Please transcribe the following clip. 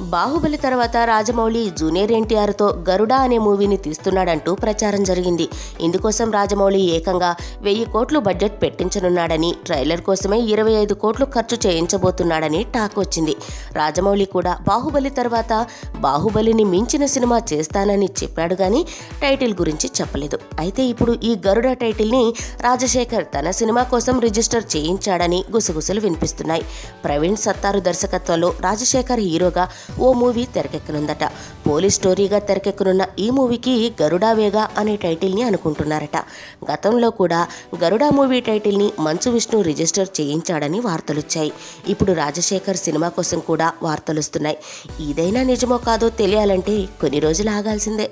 బాహుబలి తర్వాత రాజమౌళి జూనియర్ ఎన్టీఆర్తో గరుడ అనే మూవీని తీస్తున్నాడంటూ ప్రచారం జరిగింది. ఇందుకోసం రాజమౌళి ఏకంగా వెయ్యి కోట్లు బడ్జెట్ పెట్టించనున్నాడని ట్రైలర్ కోసమే ఇరవై ఐదు కోట్లు ఖర్చు చేయించబోతున్నాడని టాక్ వచ్చింది. రాజమౌళి కూడా బాహుబలి తర్వాత బాహుబలిని మించిన సినిమా చేస్తానని చెప్పాడు కానీ టైటిల్ గురించి చెప్పలేదు. అయితే ఇప్పుడు ఈ గరుడ టైటిల్ని రాజశేఖర్ తన సినిమా కోసం రిజిస్టర్ చేయించాడని గుసగుసలు వినిపిస్తున్నాయి. ప్రవీణ్ సత్తారు దర్శకత్వంలో రాజశేఖర్ హీరోగా ఓ మూవీ తెరకెక్కనుందట. పోలీస్ స్టోరీగా తెరకెక్కనున్న ఈ మూవీకి గరుడా వేగా అనే టైటిల్ని అనుకుంటున్నారట. గతంలో కూడా గరుడా మూవీ టైటిల్ని మంచు విష్ణు రిజిస్టర్ చేయించాడని వార్తలొచ్చాయి. ఇప్పుడు రాజశేఖర్ సినిమా కోసం కూడా వార్తలొస్తున్నాయి. ఇదైనా నిజమో కాదో తెలియాలంటే కొన్ని రోజులు ఆగాల్సిందే.